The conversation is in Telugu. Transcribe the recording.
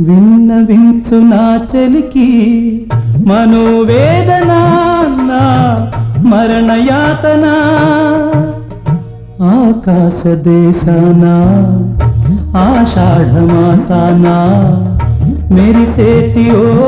విన్నవించు నా చలికి మనోవేదన నా మరణయాతన? ఆకాశ దేశాన? ఆషాఢమాసాన? మెరిసేటి ఓ